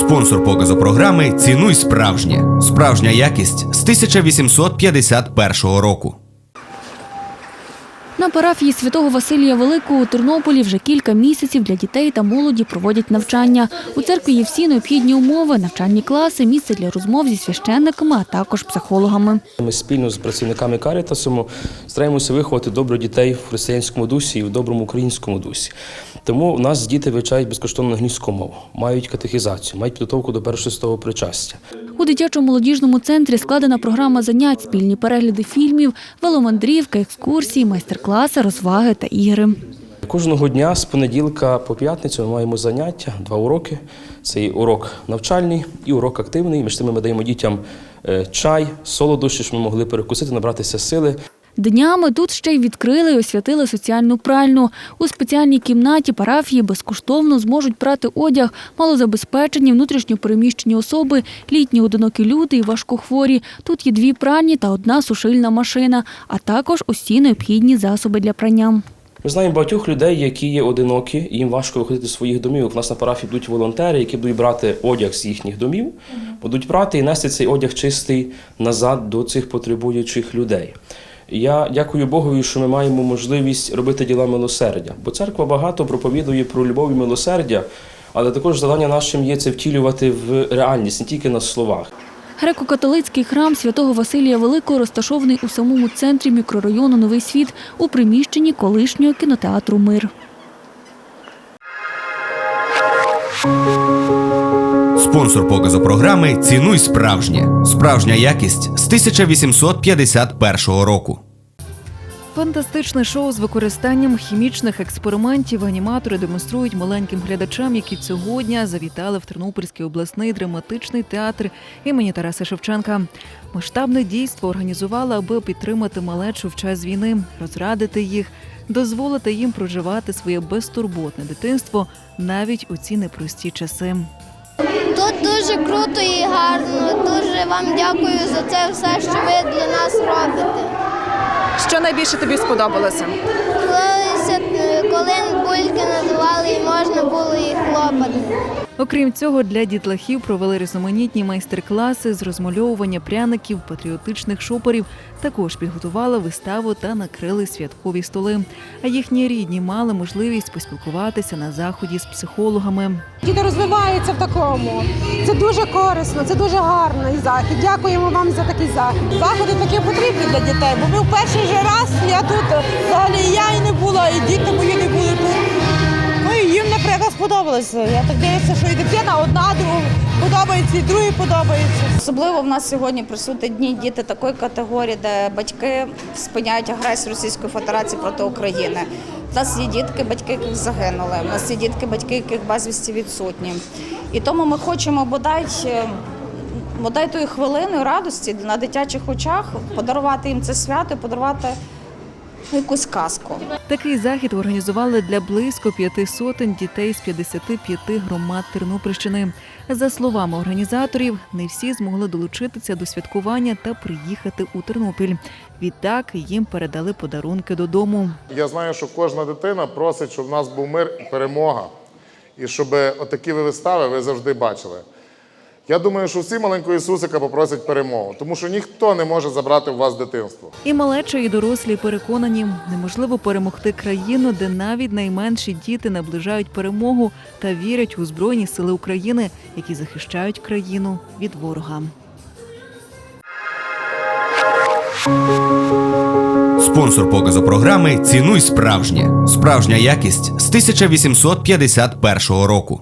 Спонсор показу програми Цінуй справжнє. Справжня якість з 1851 року. На парафії святого Василія Великого у Тернополі вже кілька місяців для дітей та молоді проводять навчання. У церкві є всі необхідні умови, навчальні класи, місце для розмов зі священниками, а також психологами. Ми спільно з працівниками Карітасу стараємося виховати добро дітей в християнському дусі і в доброму українському дусі. Тому в нас діти вивчають безкоштовно англійську мову, мають катехізацію, мають підготовку до першого причастя. У дитячо-молодіжному центрі складена програма занять, спільні перегляди фільмів, веломандрівка, екскурсії, майстер-класи, розваги та ігри. Кожного дня з понеділка по п'ятницю ми маємо заняття, два уроки. Це і урок навчальний і урок активний. Між тими ми даємо дітям е, чай, солодощі, щоб ми могли перекусити, набратися сили. Днями тут ще й відкрили і освятили соціальну пральну. У спеціальній кімнаті парафії безкоштовно зможуть прати одяг малозабезпечені, внутрішньо переміщені особи, літні одинокі люди і важкохворі. Тут є дві пральні та одна сушильна машина, а також усі необхідні засоби для прання. Ми знаємо багатьох людей, які є одинокі, і їм важко виходити з своїх домів. У нас на парафії будуть волонтери, які будуть брати одяг з їхніх домів, будуть брати і нести цей одяг чистий назад до цих потребуючих людей. Я дякую Богові, що ми маємо можливість робити діла милосердя, бо церква багато проповідує про любов і милосердя, але також завдання нашим є це втілювати в реальність, не тільки на словах. Греко-католицький храм святого Василія Великого розташований у самому центрі мікрорайону Новий світ у приміщенні колишнього кінотеатру Мир. Спонсор показу програми Цінуй справжнє. Справжня якість з 1851 року. Фантастичне шоу з використанням хімічних експериментів аніматори демонструють маленьким глядачам, які цього дня завітали в Тернопільський обласний драматичний театр імені Тараса Шевченка. Масштабне дійство організували, аби підтримати малечу в час війни, розрадити їх, дозволити їм проживати своє безтурботне дитинство навіть у ці непрості часи. Тут дуже круто і гарно. Дуже вам дякую за це все, що ви для нас робите. Що найбільше тобі сподобалося? Коли, е, коли бульки надували і можна було їх хлопати. Окрім цього, для дітлахів провели різноманітні майстер-класи з розмальовування пряників, патріотичних шопорів. Також підготували виставу та накрили святкові столи. А їхні рідні мали можливість поспілкуватися на заході з психологами. Діти розвиваються в такому. Це дуже корисно, це дуже гарний захід. Дякуємо вам за такий захід. Заходи такі потрібні для дітей, бо ми в перший же раз я тут взагалі я і не була, і діти мої не були тут. Наприклад, сподобалося. Я так дивлюся, що і дитина одна другу подобається, і другій подобається. Особливо в нас сьогодні присутні дні діти такої категорії, де батьки спиняють агресію Російської Федерації проти України. У нас є дітки, батьки яких загинули. У нас є дітки, батьки яких безвісті відсутні. І тому ми хочемо бодай. е, Бодай тої хвилини радості на дитячих очах подарувати їм це свято, подарувати якусь казку. Такий захід організували для близько п'яти сотень дітей з 55 громад Тернопільщини. За словами організаторів, не всі змогли долучитися до святкування та приїхати у Тернопіль. Відтак їм передали подарунки додому. Я знаю, що кожна дитина просить, щоб в нас був мир і перемога. І щоб отакі ви вистави ви завжди бачили. Я думаю, що всі маленького Ісусика попросять перемогу, тому що ніхто не може забрати у вас дитинство. І малеча, і дорослі переконані, неможливо перемогти країну, де навіть найменші діти наближають перемогу та вірять у збройні сили України, які захищають країну від ворога. Спонсор показу програми Цінуй справжнє. Справжня якість з 1851 року.